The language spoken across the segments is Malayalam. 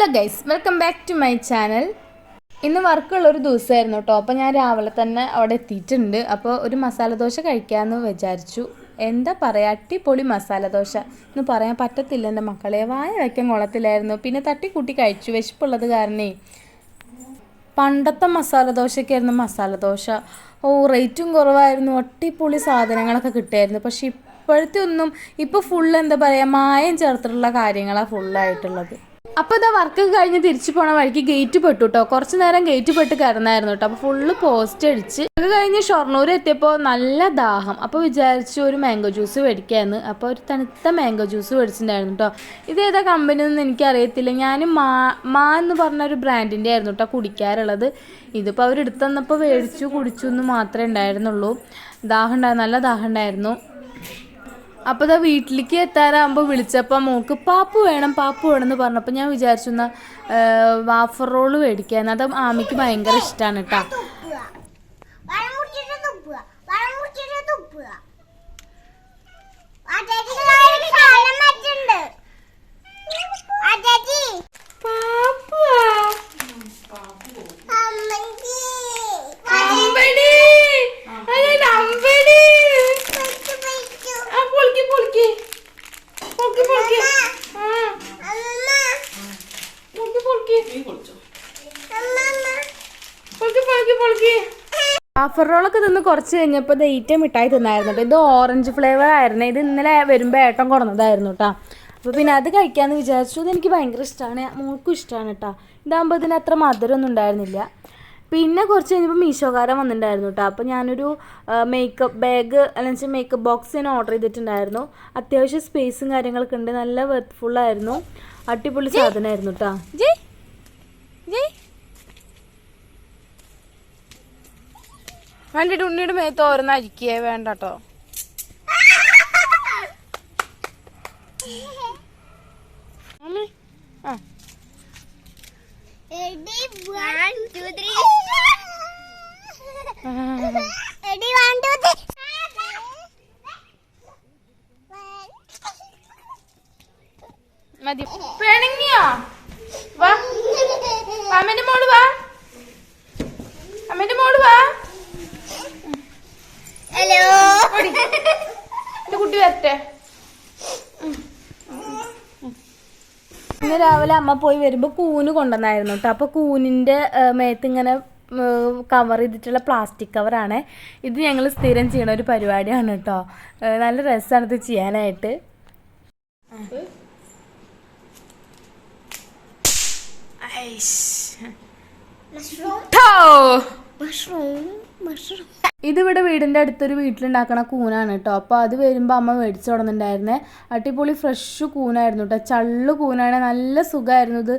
Hello guys welcome back to my channel ഇന്ന് വർക്കുള്ള ഒരു ദിവസമായിരുന്നു കേട്ടോ. അപ്പോൾ ഞാൻ രാവിലെ തന്നെ അവിടെ എത്തിയിട്ടുണ്ട്. അപ്പോൾ ഒരു മസാല ദോശ കഴിക്കാമെന്ന് വിചാരിച്ചു. എന്താ പറയുക അട്ടിപ്പൊളി മസാല ദോശ. എന്ന് പറയാൻ പറ്റത്തില്ല എന്റെ മക്കളെ. വായ വയ്ക്കാൻ കൊള്ളത്തില്ലായിരുന്നു. പിന്നെ തട്ടിക്കൂട്ടി കഴിച്ചു. വിശപ്പുള്ളത് കാരണേ. പണ്ടത്തെ മസാല ദോശയ്ക്കായിരുന്നു മസാല ദോശ. ഓ റേറ്റും കുറവായിരുന്നു. അട്ടിപ്പൊളി സാധനങ്ങളൊക്കെ കിട്ടുമായിരുന്നു പക്ഷേ ഇപ്പോഴത്തെ ഒന്നും ഇപ്പോൾ ഫുള്ള് എന്താ പറയുക മായം ചേർത്തിട്ടുള്ള കാര്യങ്ങളാണ് ഫുള്ളായിട്ടുള്ളത് അപ്പോൾ ഇതാ വർക്ക് കഴിഞ്ഞ് തിരിച്ചു പോണ വഴിക്ക് ഗേറ്റ് പെട്ടു കേട്ടോ കുറച്ച് നേരം ഗേറ്റ് പെട്ട് കിടന്നായിരുന്നു കേട്ടോ അപ്പോൾ ഫുള്ള് പോസ്റ്റ് അടിച്ച്. അത് കഴിഞ്ഞ് ഷൊർണൂർ എത്തിയപ്പോൾ നല്ല ദാഹം. അപ്പോൾ വിചാരിച്ചു ഒരു മാംഗോ ജ്യൂസ് മേടിക്കാമെന്ന് അപ്പോൾ ഒരു തണുത്ത മാംഗോ ജ്യൂസ് മേടിച്ചിട്ടുണ്ടായിരുന്നു കേട്ടോ ഇത് ഏതാ കമ്പനി ഒന്നും എനിക്കറിയത്തില്ല. ഞാൻ മാ മാ എന്ന് പറഞ്ഞ ഒരു ബ്രാൻഡിന്റെ ആയിരുന്നു കേട്ടോ കുടിക്കാറുള്ളത്. എടുത്തു തന്നപ്പോൾ മേടിച്ചു കുടിച്ചു എന്ന് മാത്രമേ ഉണ്ടായിരുന്നുള്ളൂ. ദാഹം ഉണ്ടായിരുന്നു നല്ല ദാഹം ഉണ്ടായിരുന്നു. അപ്പോൾ ഇതാ വീട്ടിലേക്ക് എത്താറാകുമ്പോൾ വിളിച്ചപ്പോൾ മോക്ക് പാപ്പു വേണം പാപ്പു വേണം എന്ന് പറഞ്ഞപ്പോൾ ഞാൻ വിചാരിച്ചു വാഫർ റോൾ മേടിക്കാൻ. അത് ആമിക്ക് ഭയങ്കര ഇഷ്ടമാണ് കേട്ടോ വാഫർ റോളൊക്കെ തിന്ന് കുറച്ച് കഴിഞ്ഞപ്പോൾ ഇത് ഈറ്റ മിഠായി തിന്നായിരുന്നു കേട്ടോ. ഇത് ഓറഞ്ച് ഫ്ലേവർ ആയിരുന്നു. ഇത് ഇന്നലെ വരുമ്പോൾ ഏട്ടം കുറഞ്ഞതായിരുന്നു കേട്ടോ. അപ്പോൾ പിന്നെ അത് കഴിക്കാമെന്ന് വിചാരിച്ചു. ഇത് എനിക്ക് ഭയങ്കര ഇഷ്ടമാണ് മോൾക്കും ഇഷ്ടമാണ് കേട്ടോ. ഇതാകുമ്പോൾ ഇതിന് അത്ര മധുരമൊന്നും ഉണ്ടായിരുന്നില്ല. പിന്നെ കുറച്ച് കഴിഞ്ഞപ്പോൾ മീശോകാരം വന്നിട്ടുണ്ടായിരുന്നു കേട്ടോ. അപ്പോൾ ഞാനൊരു മേക്കപ്പ് ബാഗ് അല്ലെങ്കിൽ വെച്ചാൽ മേക്കപ്പ് ബോക്സ് ഞാൻ ഓർഡർ ചെയ്തിട്ടുണ്ടായിരുന്നു. അത്യാവശ്യം സ്പേസും കാര്യങ്ങളൊക്കെ ഉണ്ട്. നല്ല വെർത്ത്ഫുള്ളായിരുന്നു അടിപൊളി സാധനമായിരുന്നു കേട്ടോ. ജയ് ജയ് വേണ്ടിട്ട് ഉണ്ണിയുടെ മേത്ത് ഓരോന്ന് അരിക്കേ വേണ്ട കേട്ടോ. മതി. പിണങ്ങിയോ? വാ. അമ്മന്റെ മോൾ വാ അമ്മന്റെ മോൾ വാ ഹലോ ഓടി. എന്റെ കുട്ടി വരട്ടെ. ഇന്ന് രാവിലെ അമ്മ പോയി വരുമ്പോൾ കൂന് കൊണ്ടുവന്നായിരുന്നു കേട്ടോ അപ്പോൾ കൂനിന്റെ മേത്ത് ഇങ്ങനെ കവർ ചെയ്തിട്ടുള്ള പ്ലാസ്റ്റിക് കവറാണ് ഇത് ഞങ്ങൾ സ്ഥിരം ചെയ്യണ ഒരു പരിപാടിയാണ് കേട്ടോ നല്ല രസമാണ് ഇത് ചെയ്യാനായിട്ട്. ഇതിവിടെ വീടിന്റെ അടുത്തൊരു വീട്ടിലുണ്ടാക്കണ കൂനാണ് കേട്ടോ അപ്പോൾ അത് വരുമ്പോൾ അമ്മ മേടിച്ചു തുടങ്ങുന്നുണ്ടായിരുന്നേ അടിപൊളി ഫ്രഷ് കൂനായിരുന്നു കേട്ടോ ചള്ളു കൂനാണ്. നല്ല സുഖമായിരുന്നു ഇത്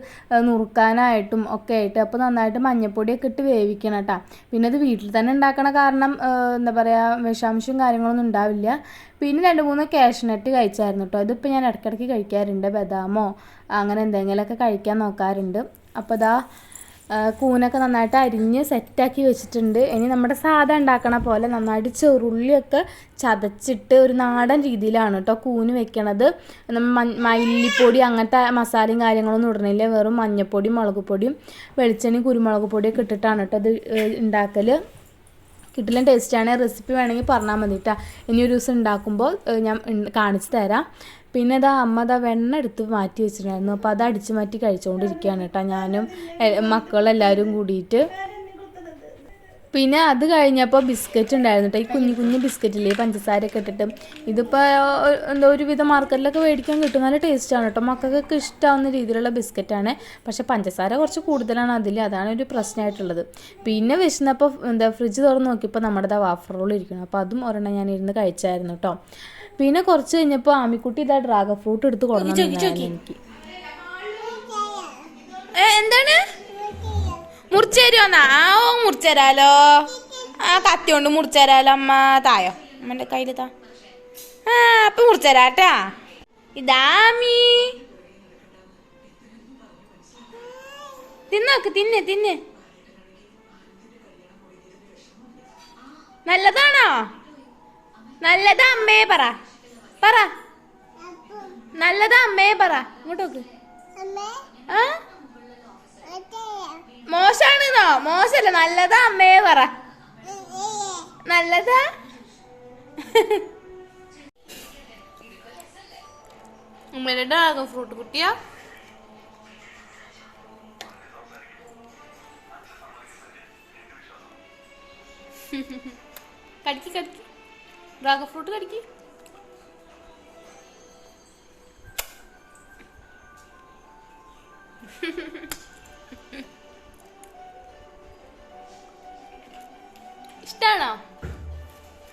നുറുക്കാനായിട്ടും ഒക്കെ ആയിട്ട്. അപ്പോൾ നന്നായിട്ട് മഞ്ഞപ്പൊടിയൊക്കെ ഇട്ട് വേവിക്കണം കേട്ടോ പിന്നെ ഇത് വീട്ടിൽ തന്നെ ഉണ്ടാക്കണ കാരണം എന്താ പറയുക വിഷാംശവും കാര്യങ്ങളൊന്നും ഉണ്ടാവില്ല. പിന്നെ രണ്ട് മൂന്ന് കാഷ്നട്ട് കഴിച്ചായിരുന്നു കേട്ടോ ഇതിപ്പോൾ ഞാൻ ഇടയ്ക്കിടയ്ക്ക് കഴിക്കാറുണ്ട്. ബദാമോ അങ്ങനെ എന്തെങ്കിലുമൊക്കെ കഴിക്കാൻ നോക്കാറുണ്ട്. അപ്പോൾ ഇതാ കൂനൊക്കെ നന്നായിട്ട് അരിഞ്ഞ് സെറ്റാക്കി വെച്ചിട്ടുണ്ട്. ഇനി നമ്മുടെ സാധാ ഉണ്ടാക്കണ പോലെ നന്നായിട്ട് ചെറുള്ളിയൊക്കെ ചതച്ചിട്ട് ഒരു നാടൻ രീതിയിലാണ് കേട്ടോ കൂന് വെക്കണത്. മല്ലിപ്പൊടി അങ്ങനത്തെ മസാലയും കാര്യങ്ങളൊന്നും ഇടണില്ല വെറും മഞ്ഞപ്പൊടിയും മുളക് പൊടിയും വെളിച്ചെണ്ണയും കുരുമുളക് പൊടിയൊക്കെ ഇട്ടിട്ടാണ് കേട്ടോ ഇത് ഉണ്ടാക്കൽ കിട്ടില്ല ടേസ്റ്റാണ് റെസിപ്പി വേണമെങ്കിൽ പറഞ്ഞാൽ മതി കേട്ടോ ഇനി ഒരു ദിവസം ഉണ്ടാക്കുമ്പോൾ ഞാൻ കാണിച്ചു തരാം. പിന്നെ ഇതാ അമ്മ ഇതാ വെണ്ണ എടുത്ത് മാറ്റി വെച്ചിട്ടുണ്ടായിരുന്നു. അപ്പോൾ അത് അടിച്ചു മാറ്റി കഴിച്ചുകൊണ്ടിരിക്കുകയാണ് കേട്ടോ ഞാനും മക്കളെല്ലാവരും കൂടിയിട്ട്. പിന്നെ അത് കഴിഞ്ഞപ്പോൾ ബിസ്ക്കറ്റ് ഉണ്ടായിരുന്നു കേട്ടോ ഈ കുഞ്ഞു കുഞ്ഞു ബിസ്ക്കറ്റില്ലേ പഞ്ചസാരയൊക്കെ ഇട്ടിട്ട്. ഇതിപ്പോൾ എന്താ ഒരുവിധം മാർക്കറ്റിലൊക്കെ മേടിക്കാൻ കിട്ടും. നല്ല ടേസ്റ്റാണ് കേട്ടോ മക്കൾക്കൊക്കെ ഇഷ്ടമാവുന്ന രീതിയിലുള്ള ബിസ്ക്കറ്റാണ്. പക്ഷേ പഞ്ചസാര കുറച്ച് കൂടുതലാണ് അതിൽ അതാണ് ഒരു പ്രശ്നമായിട്ടുള്ളത് പിന്നെ വിശന്നപ്പോൾ എന്താ ഫ്രിഡ്ജ് തുറന്ന് നോക്കിയപ്പോൾ നമ്മുടെ വാഫർ റോൾ ഇരിക്കണം അപ്പോൾ അതും ഒരെണ്ണം ഞാൻ ഇരുന്ന് കഴിച്ചായിരുന്നു കേട്ടോ പിന്നെ കുറച്ച് കഴിഞ്ഞപ്പോൾ ആമിക്കുട്ടി ഇതാ ഡ്രാഗൺ ഫ്രൂട്ട് എടുത്ത് കൊണ്ടുവന്നു എനിക്ക്. എന്താണ്? മുറിച്ചേരുവന്നാ ആ ഓ മുറിച്ചേരാലോ. ആ കത്തി കൊണ്ട് മുറിച്ചേരാലോ അമ്മ. തായോ. അമ്മന്റെ കയ്യിൽ താ. ആ അപ്പൊ മുറിച്ചേരാട്ടാ. ഇതാമീ തിന്നോക്ക് തിന്ന് തിന്ന് നല്ലതാണോ? നല്ലതാ അമ്മേ പറ. പറ. നല്ലതാ അമ്മേ പറ. ഇങ്ങോട്ട് നോക്ക്. ആ മോശല്ല നല്ലതാ അമ്മയെ പറ. നല്ലതാ? ഉമ്മയുടെ ഡ്രാഗൺ ഫ്രൂട്ട് കുട്ടിയാ? കടിക്ക് കടിക്ക്. ഡ്രാഗൺ ഫ്രൂട്ട് കടിക്ക്.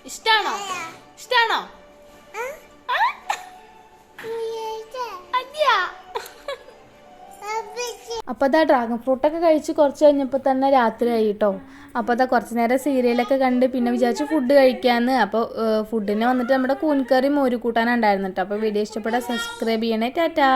ഇഷ്ടാണോ? ഇഷ്ടാണോ? അപ്പൊ. അപ്പോൾ അതാ ഡ്രാഗൺ ഫ്രൂട്ടൊക്കെ കഴിച്ച് കുറച്ച് കഴിഞ്ഞപ്പോൾ തന്നെ രാത്രിയായി കേട്ടോ അപ്പോൾ അതാ കുറച്ച് നേരം സീരിയലൊക്കെ കണ്ട് പിന്നെ വിചാരിച്ചു ഫുഡ് കഴിക്കാമെന്ന് അപ്പോൾ ഫുഡിന് വന്നിട്ട് നമ്മുടെ കൂൻകറി മോര് കൂട്ടാനുണ്ടായിരുന്നു കേട്ടോ അപ്പോൾ വീഡിയോ ഇഷ്ടപ്പെട്ടാൽ സബ്സ്ക്രൈബ് ചെയ്യണേ. ടാറ്റാ.